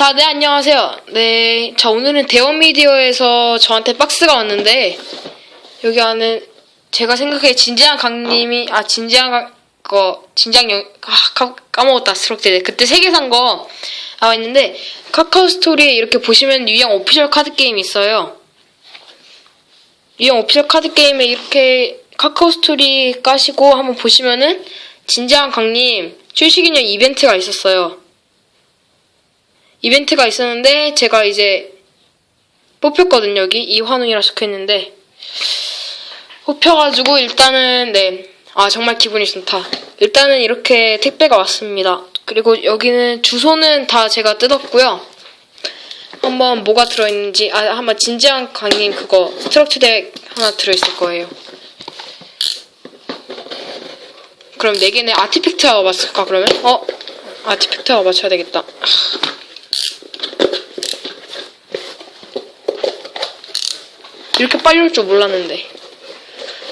자, 네, 안녕하세요. 네, 자, 오늘은 대원 미디어에서 저한테 박스가 왔는데, 여기 안에 제가 생각해 진지한 강님이, 아, 진지한 강, 거, 진지한 영, 아, 까, 까먹었다, 스트럭제. 그때 세 개 산 거 나와 있는데, 카카오 스토리에 이렇게 보시면 유형 오피셜 카드 게임이 있어요. 유형 오피셜 카드 게임에 이렇게 카카오 스토리 까시고 한번 보시면은, 진지한 강님 출시기념 이벤트가 있었어요. 이벤트가 있었는데 제가 이제 뽑혔거든요 여기. 이환웅이라 적혀있는데. 뽑혀가지고 일단은 네 아 정말 기분이 좋다. 일단은 이렇게 택배가 왔습니다. 그리고 여기는 주소는 다 제가 뜯었고요. 한번 뭐가 들어있는지 아 한번 진지한 강님 그거 스트럭처덱 하나 들어있을 거예요. 그럼 네 개는 아티팩트가 맞을까 그러면? 어? 아티팩트가 맞춰야 되겠다 이렇게 빨리 올 줄 몰랐는데.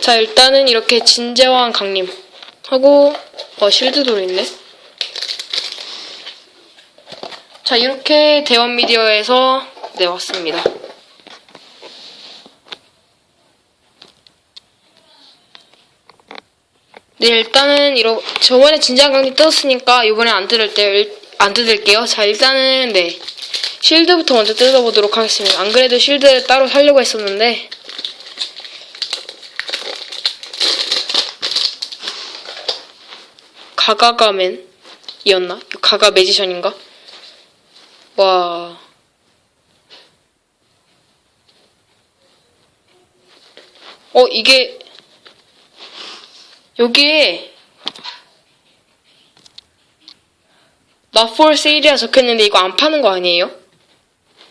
자, 일단은 이렇게 진재왕 강림 하고 어 실드도 있네. 자, 이렇게 대원 미디어에서 네 왔습니다. 네, 일단은 이러 저번에 진재왕 강림 뜯었으니까 이번에 안 뜯을게요. 안 뜯을게요. 자, 일단은 네. 쉴드부터 먼저 뜯어보도록 하겠습니다. 안 그래도 쉴드 따로 살려고 했었는데 가가가맨이었나? 가가 매지션인가? 와... 어 이게 여기에 마폴 세일이라 적혔는데 이거 안 파는 거 아니에요?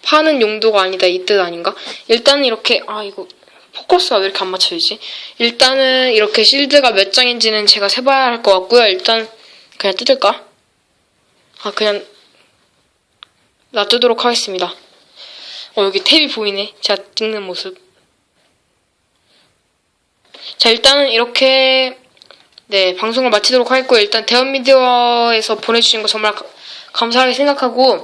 파는 용도가 아니다 이 뜻 아닌가? 일단은 이렇게 아 이거 포커스가 왜 이렇게 안 맞춰지지? 일단은 이렇게 실드가 몇 장인지는 제가 세봐야 할 것 같고요. 일단 그냥 뜯을까? 아 그냥 놔두도록 하겠습니다. 어 여기 탭이 보이네. 제가 찍는 모습. 자 일단은 이렇게 네 방송을 마치도록 하겠고요. 일단 대원미디어에서 보내주신 거 정말 가- 감사하게 생각하고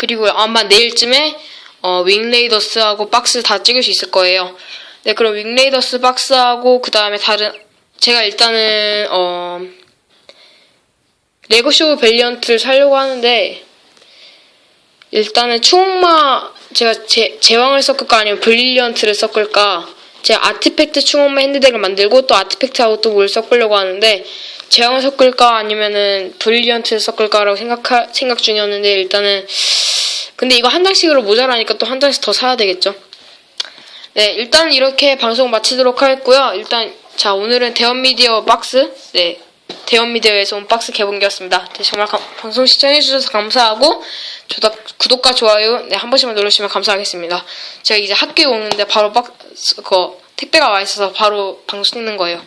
그리고 아마 내일쯤에 어, 윙레이더스하고 박스 다 찍을 수 있을 거예요. 네, 그럼 윙레이더스 박스하고 그 다음에 다른 제가 일단은 어, 레고쇼 밸리언트를 사려고 하는데 일단은 추억마 제가 제, 제왕을 섞을까 아니면 브릴리언트를 섞을까 제가 아티팩트 추억마 핸드덱을 만들고 또 아티팩트하고 또 뭘 섞으려고 하는데 제왕을 섞을까 아니면은 브릴리언트를 섞을까라고 생각 생각 중이었는데 일단은 근데 이거 한 장씩으로 모자라니까 또 한 장씩 더 사야 되겠죠. 네, 일단 이렇게 방송 마치도록 하겠고요. 일단 자 오늘은 대원미디어 박스 네 대원미디어에서 온 박스 개봉기였습니다. 네, 정말 감- 방송 시청해주셔서 감사하고 조다, 구독과 좋아요 네, 한 번씩만 눌러주시면 감사하겠습니다. 제가 이제 학교에 오는데 바로 박스 그 택배가 와 있어서 바로 방송 찍는 거예요.